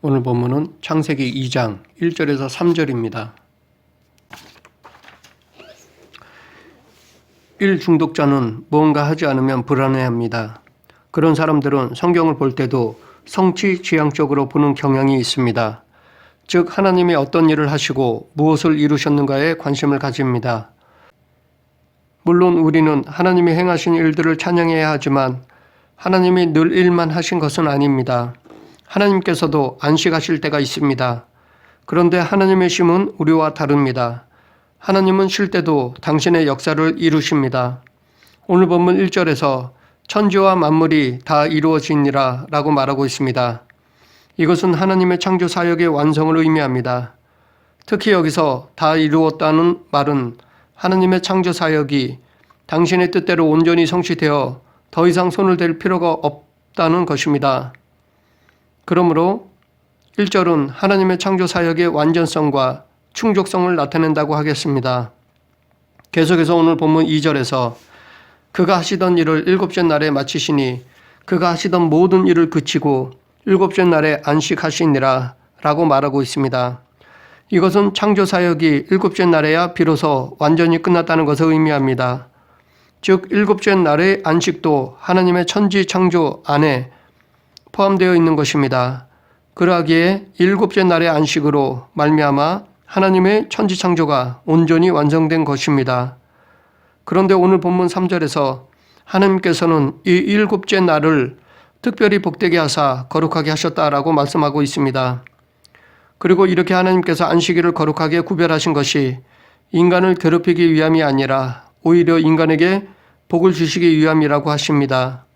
오늘 본문은 창세기 2장 1절에서 3절입니다. 1 중독자는 무언가 하지 않으면 불안해합니다. 그런 사람들은 성경을 볼 때도 성취 지향적으로 보는 경향이 있습니다. 즉 하나님이 어떤 일을 하시고 무엇을 이루셨는가에 관심을 가집니다. 물론 우리는 하나님이 행하신 일들을 찬양해야 하지만 하나님이 늘 일만 하신 것은 아닙니다. 하나님께서도 안식하실 때가 있습니다. 그런데 하나님의 심은 우리와 다릅니다. 하나님은 쉴 때도 당신의 역사를 이루십니다. 오늘 본문 1절에서 천지와 만물이 다 이루어지니라 라고 말하고 있습니다. 이것은 하나님의 창조 사역의 완성을 의미합니다. 특히 여기서 다 이루었다는 말은 하나님의 창조 사역이 당신의 뜻대로 온전히 성취되어 더 이상 손을 댈 필요가 없다는 것입니다. 그러므로 1절은 하나님의 창조 사역의 완전성과 충족성을 나타낸다고 하겠습니다. 계속해서 오늘 본문 2절에서 그가 하시던 일을 일곱째 날에 마치시니 그가 하시던 모든 일을 그치고 일곱째 날에 안식하시니라 라고 말하고 있습니다. 이것은 창조 사역이 일곱째 날에야 비로소 완전히 끝났다는 것을 의미합니다. 즉 일곱째 날의 안식도 하나님의 천지 창조 안에 포함되어 있는 것입니다. 그러하기에 일곱째 날의 안식으로 말미암아 하나님의 천지 창조가 온전히 완성된 것입니다. 그런데 오늘 본문 3절에서 하나님께서는 이 일곱째 날을 특별히 복되게 하사 거룩하게 하셨다라고 말씀하고 있습니다. 그리고 이렇게 하나님께서 안식일을 거룩하게 구별하신 것이 인간을 괴롭히기 위함이 아니라 오히려 인간에게 복을 주시기 위함이라고 하십니다.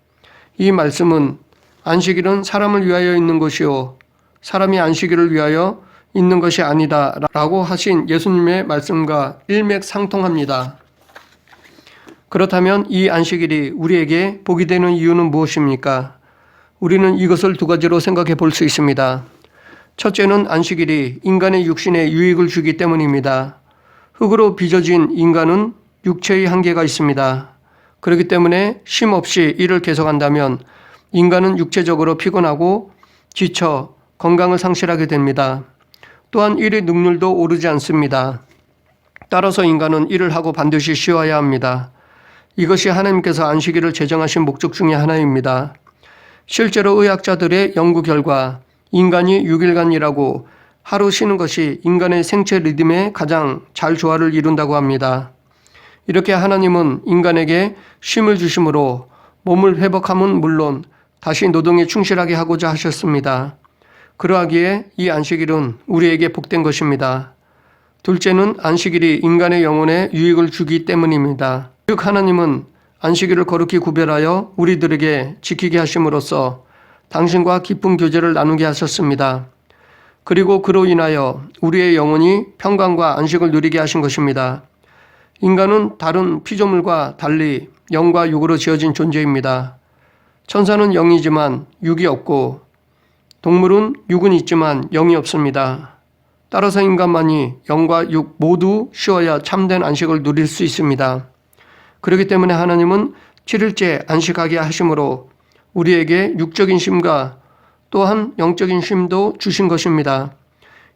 이 말씀은 안식일은 사람을 위하여 있는 것이요 사람이 안식일을 위하여 있는 것이 아니다 라고 하신 예수님의 말씀과 일맥상통합니다. 그렇다면 이 안식일이 우리에게 복이 되는 이유는 무엇입니까? 우리는 이것을 두 가지로 생각해 볼 수 있습니다. 첫째는 안식일이 인간의 육신에 유익을 주기 때문입니다. 흙으로 빚어진 인간은 육체의 한계가 있습니다. 그렇기 때문에 쉼 없이 일을 계속한다면 인간은 육체적으로 피곤하고 지쳐 건강을 상실하게 됩니다. 또한 일의 능률도 오르지 않습니다. 따라서 인간은 일을 하고 반드시 쉬어야 합니다. 이것이 하나님께서 안식일을 제정하신 목적 중의 하나입니다. 실제로 의학자들의 연구 결과 인간이 6일간 일하고 하루 쉬는 것이 인간의 생체 리듬에 가장 잘 조화를 이룬다고 합니다. 이렇게 하나님은 인간에게 쉼을 주심으로 몸을 회복함은 물론 다시 노동에 충실하게 하고자 하셨습니다. 그러하기에 이 안식일은 우리에게 복된 것입니다. 둘째는 안식일이 인간의 영혼에 유익을 주기 때문입니다. 즉 하나님은 안식일을 거룩히 구별하여 우리들에게 지키게 하심으로써 당신과 깊은 교제를 나누게 하셨습니다. 그리고 그로 인하여 우리의 영혼이 평강과 안식을 누리게 하신 것입니다. 인간은 다른 피조물과 달리 영과 육으로 지어진 존재입니다. 천사는 영이지만 육이 없고 동물은 육은 있지만 영이 없습니다. 따라서 인간만이 영과 육 모두 쉬어야 참된 안식을 누릴 수 있습니다. 그렇기 때문에 하나님은 7일째 안식하게 하심으로 우리에게 육적인 쉼과 또한 영적인 쉼도 주신 것입니다.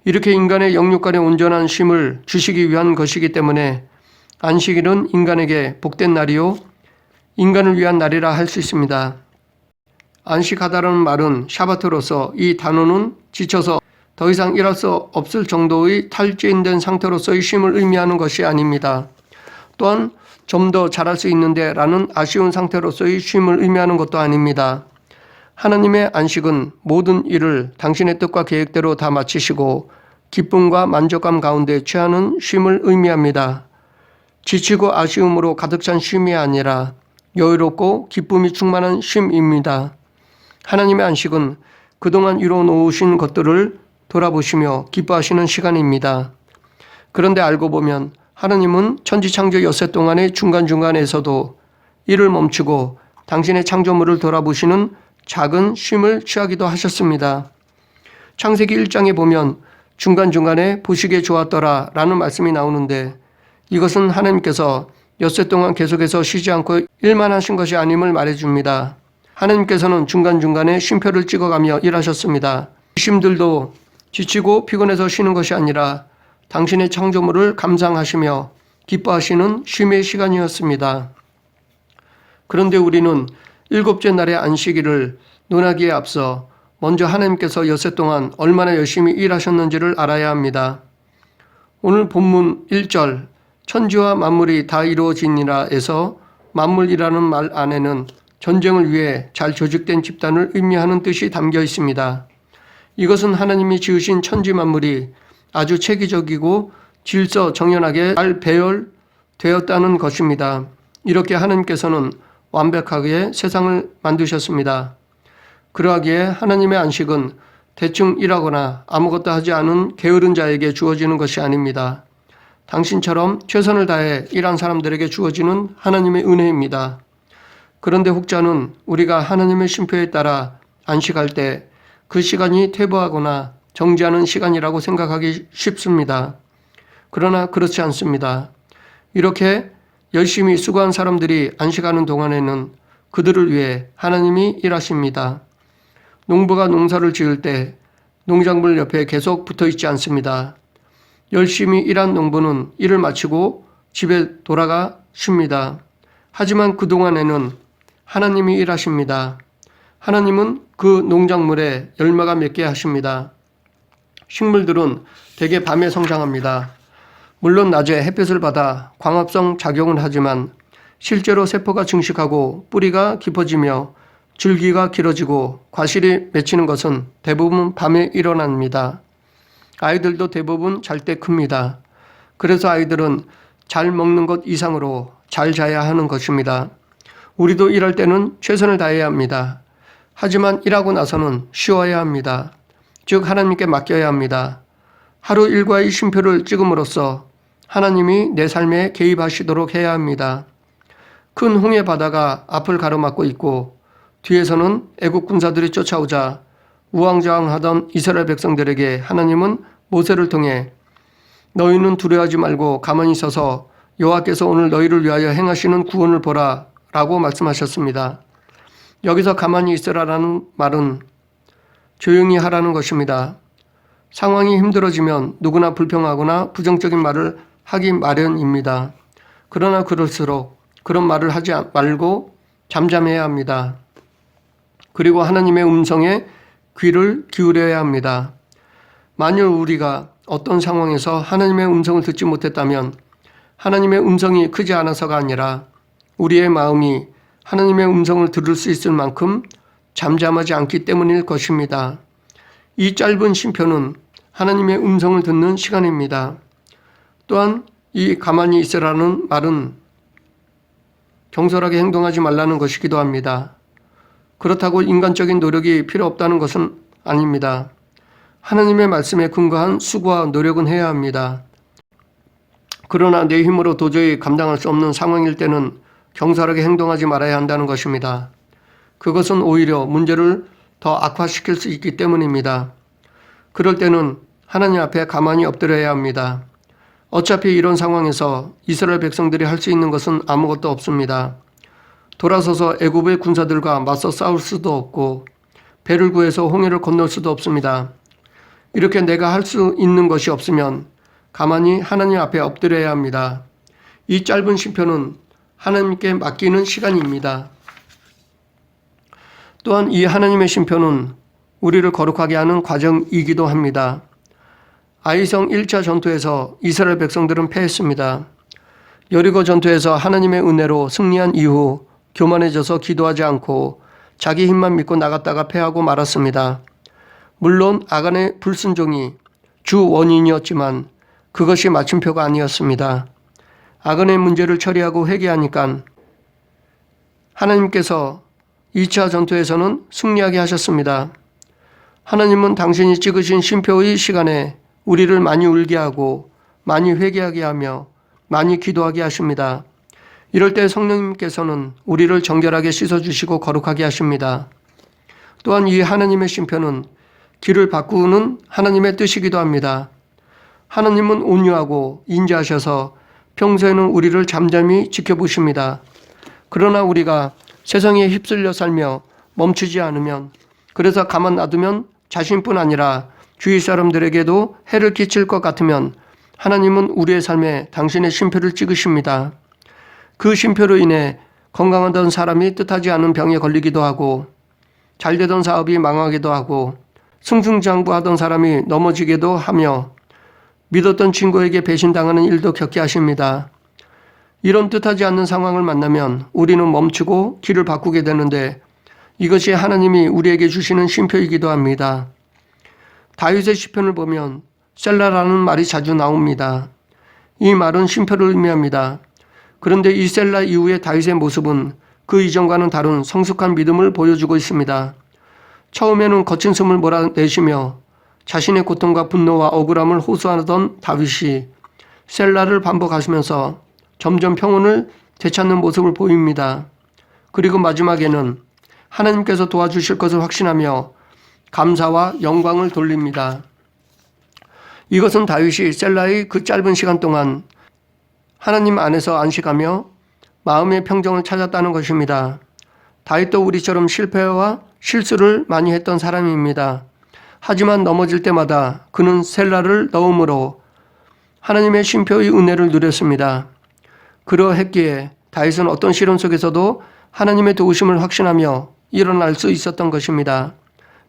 이렇게 인간의 영육 간의 온전한 쉼을 주시기 위한 것이기 때문에 안식일은 인간에게 복된 날이요 인간을 위한 날이라 할 수 있습니다. 안식하다라는 말은 샤바트로서 이 단어는 지쳐서 더 이상 일할 수 없을 정도의 탈진된 상태로서의 쉼을 의미하는 것이 아닙니다. 또한 좀 더 잘할 수 있는데 라는 아쉬운 상태로서의 쉼을 의미하는 것도 아닙니다. 하나님의 안식은 모든 일을 당신의 뜻과 계획대로 다 마치시고 기쁨과 만족감 가운데 취하는 쉼을 의미합니다. 지치고 아쉬움으로 가득 찬 쉼이 아니라 여유롭고 기쁨이 충만한 쉼입니다. 하나님의 안식은 그동안 이뤄 놓으신 것들을 돌아보시며 기뻐하시는 시간입니다. 그런데 알고 보면 하나님은 천지 창조 엿새 동안의 중간중간에서도 일을 멈추고 당신의 창조물을 돌아보시는 작은 쉼을 취하기도 하셨습니다. 창세기 1장에 보면 중간중간에 보시기에 좋았더라 라는 말씀이 나오는데 이것은 하나님께서 엿새 동안 계속해서 쉬지 않고 일만 하신 것이 아님을 말해줍니다. 하나님께서는 중간중간에 쉼표를 찍어가며 일하셨습니다. 심들도 지치고 피곤해서 쉬는 것이 아니라 당신의 창조물을 감상하시며 기뻐하시는 쉼의 시간이었습니다. 그런데 우리는 일곱째 날의 안식일을 논하기에 앞서 먼저 하나님께서 여세 동안 얼마나 열심히 일하셨는지를 알아야 합니다. 오늘 본문 1절 천지와 만물이 다 이루어지니라에서 만물이라는 말 안에는 전쟁을 위해 잘 조직된 집단을 의미하는 뜻이 담겨 있습니다. 이것은 하나님이 지으신 천지 만물이 아주 체계적이고 질서 정연하게 잘 배열되었다는 것입니다. 이렇게 하나님께서는 완벽하게 세상을 만드셨습니다. 그러하기에 하나님의 안식은 대충 일하거나 아무것도 하지 않은 게으른 자에게 주어지는 것이 아닙니다. 당신처럼 최선을 다해 일한 사람들에게 주어지는 하나님의 은혜입니다. 그런데 혹자는 우리가 하나님의 심표에 따라 안식할 때 그 시간이 퇴보하거나 정지하는 시간이라고 생각하기 쉽습니다. 그러나 그렇지 않습니다. 이렇게 열심히 수고한 사람들이 안식하는 동안에는 그들을 위해 하나님이 일하십니다. 농부가 농사를 지을 때 농작물 옆에 계속 붙어 있지 않습니다. 열심히 일한 농부는 일을 마치고 집에 돌아가 쉽니다. 하지만 그동안에는 하나님이 일하십니다. 하나님은 그 농작물에 열매가 맺게 하십니다. 식물들은 대개 밤에 성장합니다. 물론 낮에 햇빛을 받아 광합성 작용은 하지만 실제로 세포가 증식하고 뿌리가 깊어지며 줄기가 길어지고 과실이 맺히는 것은 대부분 밤에 일어납니다. 아이들도 대부분 잘 때 큽니다. 그래서 아이들은 잘 먹는 것 이상으로 잘 자야 하는 것입니다. 우리도 일할 때는 최선을 다해야 합니다. 하지만 일하고 나서는 쉬어야 합니다. 즉 하나님께 맡겨야 합니다. 하루 일과의 쉼표를 찍음으로써 하나님이 내 삶에 개입하시도록 해야 합니다. 큰 홍해 바다가 앞을 가로막고 있고 뒤에서는 애국 군사들이 쫓아오자 우왕좌왕하던 이스라엘 백성들에게 하나님은 모세를 통해 너희는 두려워하지 말고 가만히 있어서 여호와께서 오늘 너희를 위하여 행하시는 구원을 보라 라고 말씀하셨습니다. 여기서 가만히 있으라라는 말은 조용히 하라는 것입니다. 상황이 힘들어지면 누구나 불평하거나 부정적인 말을 하기 마련입니다. 그러나 그럴수록 그런 말을 하지 말고 잠잠해야 합니다. 그리고 하나님의 음성에 귀를 기울여야 합니다. 만일 우리가 어떤 상황에서 하나님의 음성을 듣지 못했다면 하나님의 음성이 크지 않아서가 아니라 우리의 마음이 하나님의 음성을 들을 수 있을 만큼 잠잠하지 않기 때문일 것입니다. 이 짧은 쉼표는 하나님의 음성을 듣는 시간입니다. 또한 이 가만히 있으라는 말은 경솔하게 행동하지 말라는 것이기도 합니다. 그렇다고 인간적인 노력이 필요 없다는 것은 아닙니다. 하나님의 말씀에 근거한 수고와 노력은 해야 합니다. 그러나 내 힘으로 도저히 감당할 수 없는 상황일 때는 경솔하게 행동하지 말아야 한다는 것입니다. 그것은 오히려 문제를 더 악화시킬 수 있기 때문입니다. 그럴 때는 하나님 앞에 가만히 엎드려야 합니다. 어차피 이런 상황에서 이스라엘 백성들이 할 수 있는 것은 아무것도 없습니다. 돌아서서 애굽의 군사들과 맞서 싸울 수도 없고 배를 구해서 홍해를 건널 수도 없습니다. 이렇게 내가 할 수 있는 것이 없으면 가만히 하나님 앞에 엎드려야 합니다. 이 짧은 심표는 하나님께 맡기는 시간입니다. 또한 이 하나님의 심표는 우리를 거룩하게 하는 과정이기도 합니다. 아이성 1차 전투에서 이스라엘 백성들은 패했습니다. 여리고 전투에서 하나님의 은혜로 승리한 이후 교만해져서 기도하지 않고 자기 힘만 믿고 나갔다가 패하고 말았습니다. 물론 아간의 불순종이 주 원인이었지만 그것이 마침표가 아니었습니다. 아간의 문제를 처리하고 회개하니까 하나님께서 2차 전투에서는 승리하게 하셨습니다. 하나님은 당신이 찍으신 쉼표의 시간에 우리를 많이 울게 하고 많이 회개하게 하며 많이 기도하게 하십니다. 이럴 때 성령님께서는 우리를 정결하게 씻어주시고 거룩하게 하십니다. 또한 이 하나님의 심표는 길을 바꾸는 하나님의 뜻이기도 합니다. 하나님은 온유하고 인자하셔서 평소에는 우리를 잠잠히 지켜보십니다. 그러나 우리가 세상에 휩쓸려 살며 멈추지 않으면 그래서 가만 놔두면 자신뿐 아니라 주위 사람들에게도 해를 끼칠 것 같으면 하나님은 우리의 삶에 당신의 쉼표를 찍으십니다. 그 쉼표로 인해 건강하던 사람이 뜻하지 않은 병에 걸리기도 하고 잘 되던 사업이 망하기도 하고 승승장구하던 사람이 넘어지기도 하며 믿었던 친구에게 배신당하는 일도 겪게 하십니다. 이런 뜻하지 않는 상황을 만나면 우리는 멈추고 길을 바꾸게 되는데 이것이 하나님이 우리에게 주시는 쉼표이기도 합니다. 다윗의 시편을 보면 셀라라는 말이 자주 나옵니다. 이 말은 쉼표를 의미합니다. 그런데 이 셀라 이후의 다윗의 모습은 그 이전과는 다른 성숙한 믿음을 보여주고 있습니다. 처음에는 거친 숨을 몰아내시며 자신의 고통과 분노와 억울함을 호소하던 다윗이 셀라를 반복하시면서 점점 평온을 되찾는 모습을 보입니다. 그리고 마지막에는 하나님께서 도와주실 것을 확신하며 감사와 영광을 돌립니다. 이것은 다윗이 셀라의 그 짧은 시간 동안 하나님 안에서 안식하며 마음의 평정을 찾았다는 것입니다. 다윗도 우리처럼 실패와 실수를 많이 했던 사람입니다. 하지만 넘어질 때마다 그는 셀라를 넣음으로 하나님의 쉼표의 은혜를 누렸습니다. 그러했기에 다윗은 어떤 시련 속에서도 하나님의 도우심을 확신하며 일어날 수 있었던 것입니다.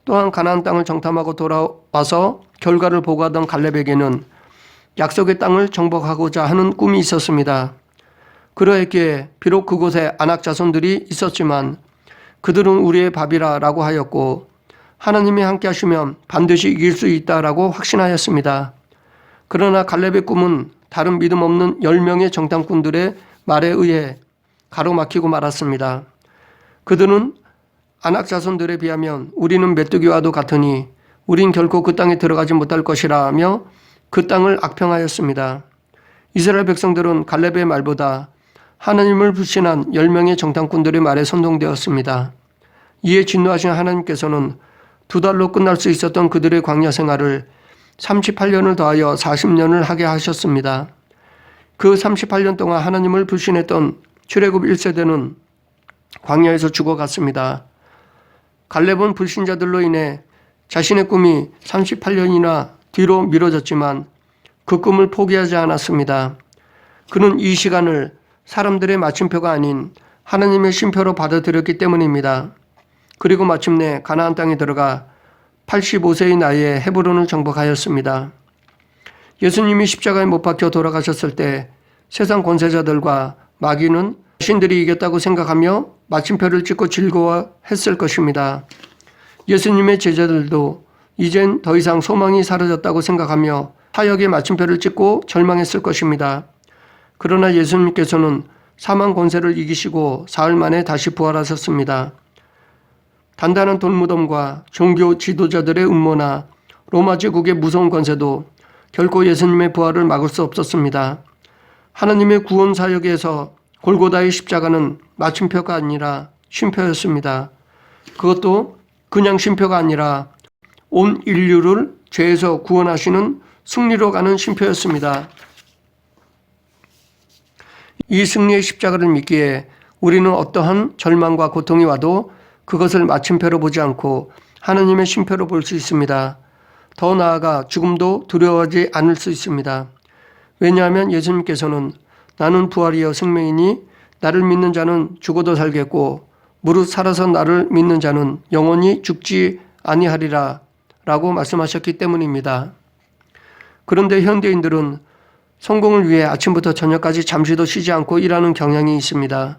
또한 가나안 땅을 정탐하고 돌아와서 결과를 보고하던 갈렙에게는 약속의 땅을 정복하고자 하는 꿈이 있었습니다. 그러했기에 비록 그곳에 안악 자손들이 있었지만 그들은 우리의 밥이라라고 하였고 하나님이 함께 하시면 반드시 이길 수 있다라고 확신하였습니다. 그러나 갈렙의 꿈은 다른 믿음 없는 10명의 정탐꾼들의 말에 의해 가로막히고 말았습니다. 그들은 안악 자손들에 비하면 우리는 메뚜기와도 같으니 우린 결코 그 땅에 들어가지 못할 것이라 하며 그 땅을 악평하였습니다. 이스라엘 백성들은 갈렙의 말보다 하나님을 불신한 10명의 정탐꾼들의 말에 선동되었습니다. 이에 진노하신 하나님께서는 두 달로 끝날 수 있었던 그들의 광야 생활을 38년을 더하여 40년을 하게 하셨습니다. 그 38년 동안 하나님을 불신했던 출애굽 1세대는 광야에서 죽어갔습니다. 갈렙은 불신자들로 인해 자신의 꿈이 38년이나 뒤로 미뤄졌지만 그 꿈을 포기하지 않았습니다. 그는 이 시간을 사람들의 마침표가 아닌 하나님의 쉼표로 받아들였기 때문입니다. 그리고 마침내 가나안 땅에 들어가 85세의 나이에 헤브론을 정복하였습니다. 예수님이 십자가에 못 박혀 돌아가셨을 때 세상 권세자들과 마귀는 자신들이 이겼다고 생각하며 마침표를 찍고 즐거워했을 것입니다. 예수님의 제자들도 이젠 더 이상 소망이 사라졌다고 생각하며 사역의 마침표를 찍고 절망했을 것입니다. 그러나 예수님께서는 사망 권세를 이기시고 사흘 만에 다시 부활하셨습니다. 단단한 돌무덤과 종교 지도자들의 음모나 로마 제국의 무서운 권세도 결코 예수님의 부활을 막을 수 없었습니다. 하나님의 구원 사역에서 골고다의 십자가는 마침표가 아니라 쉼표였습니다. 그것도 그냥 쉼표가 아니라 온 인류를 죄에서 구원하시는 승리로 가는 쉼표였습니다. 이 승리의 십자가를 믿기에 우리는 어떠한 절망과 고통이 와도 그것을 마침표로 보지 않고 하나님의 쉼표로 볼 수 있습니다. 더 나아가 죽음도 두려워하지 않을 수 있습니다. 왜냐하면 예수님께서는 나는 부활이여 생명이니 나를 믿는 자는 죽어도 살겠고 무릇 살아서 나를 믿는 자는 영원히 죽지 아니하리라 라고 말씀하셨기 때문입니다. 그런데 현대인들은 성공을 위해 아침부터 저녁까지 잠시도 쉬지 않고 일하는 경향이 있습니다.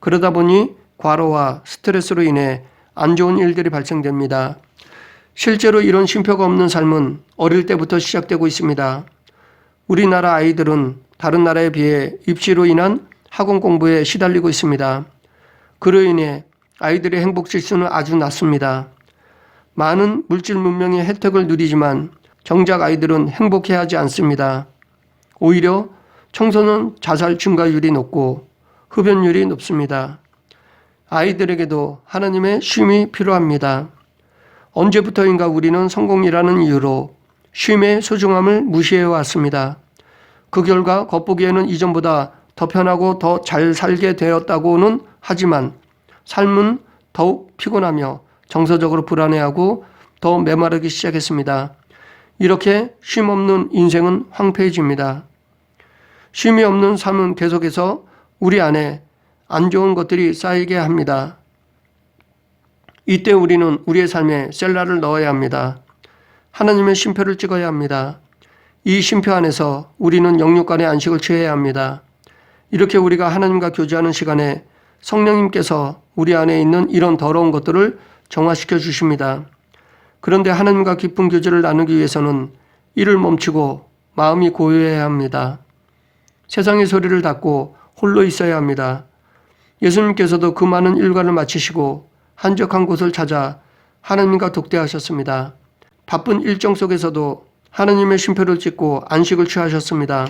그러다 보니 과로와 스트레스로 인해 안 좋은 일들이 발생됩니다. 실제로 이런 쉼표가 없는 삶은 어릴 때부터 시작되고 있습니다. 우리나라 아이들은 다른 나라에 비해 입시로 인한 학원 공부에 시달리고 있습니다. 그로 인해 아이들의 행복 지수는 아주 낮습니다. 많은 물질 문명의 혜택을 누리지만 정작 아이들은 행복해 하지 않습니다. 오히려 청소년 자살 증가율이 높고 흡연율이 높습니다. 아이들에게도 하나님의 쉼이 필요합니다. 언제부터인가 우리는 성공이라는 이유로 쉼의 소중함을 무시해 왔습니다. 그 결과 겉보기에는 이전보다 더 편하고 더 잘 살게 되었다고는 하지만 삶은 더욱 피곤하며 정서적으로 불안해하고 더 메마르기 시작했습니다. 이렇게 쉼 없는 인생은 황폐해집니다. 쉼이 없는 삶은 계속해서 우리 안에 안 좋은 것들이 쌓이게 합니다. 이때 우리는 우리의 삶에 셀라를 넣어야 합니다. 하나님의 쉼표를 찍어야 합니다. 이 쉼표 안에서 우리는 영육간의 안식을 취해야 합니다. 이렇게 우리가 하나님과 교제하는 시간에 성령님께서 우리 안에 있는 이런 더러운 것들을 정화시켜 주십니다. 그런데 하나님과 깊은 교제를 나누기 위해서는 이를 멈추고 마음이 고요해야 합니다. 세상의 소리를 닫고 홀로 있어야 합니다. 예수님께서도 그 많은 일과를 마치시고 한적한 곳을 찾아 하나님과 독대하셨습니다. 바쁜 일정 속에서도 하나님의 쉼표를 찍고 안식을 취하셨습니다.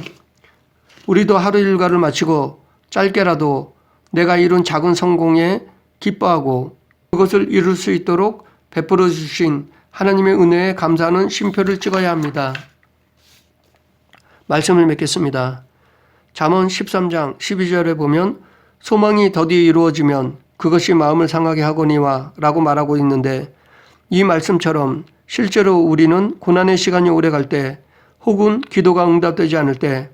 우리도 하루 일과를 마치고 짧게라도 내가 이룬 작은 성공에 기뻐하고 그것을 이룰 수 있도록 베풀어 주신 하나님의 은혜에 감사하는 쉼표를 찍어야 합니다. 말씀을 맺겠습니다. 잠언 13장 12절에 보면 소망이 더디 이루어지면 그것이 마음을 상하게 하거니와 라고 말하고 있는데 이 말씀처럼 실제로 우리는 고난의 시간이 오래 갈 때 혹은 기도가 응답되지 않을 때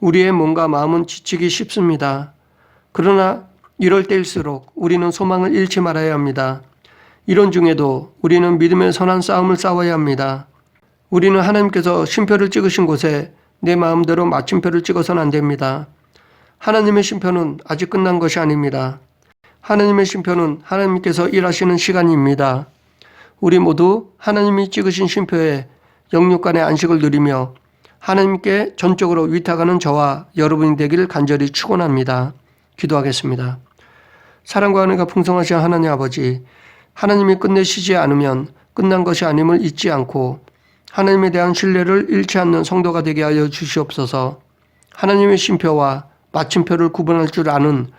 우리의 몸과 마음은 지치기 쉽습니다. 그러나 이럴 때일수록 우리는 소망을 잃지 말아야 합니다. 이런 중에도 우리는 믿음의 선한 싸움을 싸워야 합니다. 우리는 하나님께서 쉼표를 찍으신 곳에 내 마음대로 마침표를 찍어서는 안 됩니다. 하나님의 쉼표는 아직 끝난 것이 아닙니다. 하나님의 쉼표는 하나님께서 일하시는 시간입니다. 우리 모두 하나님이 찍으신 쉼표에 영육간의 안식을 누리며 하나님께 전적으로 위탁하는 저와 여러분이 되기를 간절히 축원합니다. 기도하겠습니다. 사랑과 은혜가 풍성하신 하나님 아버지, 하나님이 끝내시지 않으면 끝난 것이 아님을 잊지 않고 하나님에 대한 신뢰를 잃지 않는 성도가 되게 하여 주시옵소서. 하나님의 쉼표와 마침표를 구분할 줄 아는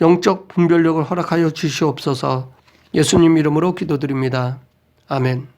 영적 분별력을 허락하여 주시옵소서. 예수님 이름으로 기도드립니다. 아멘.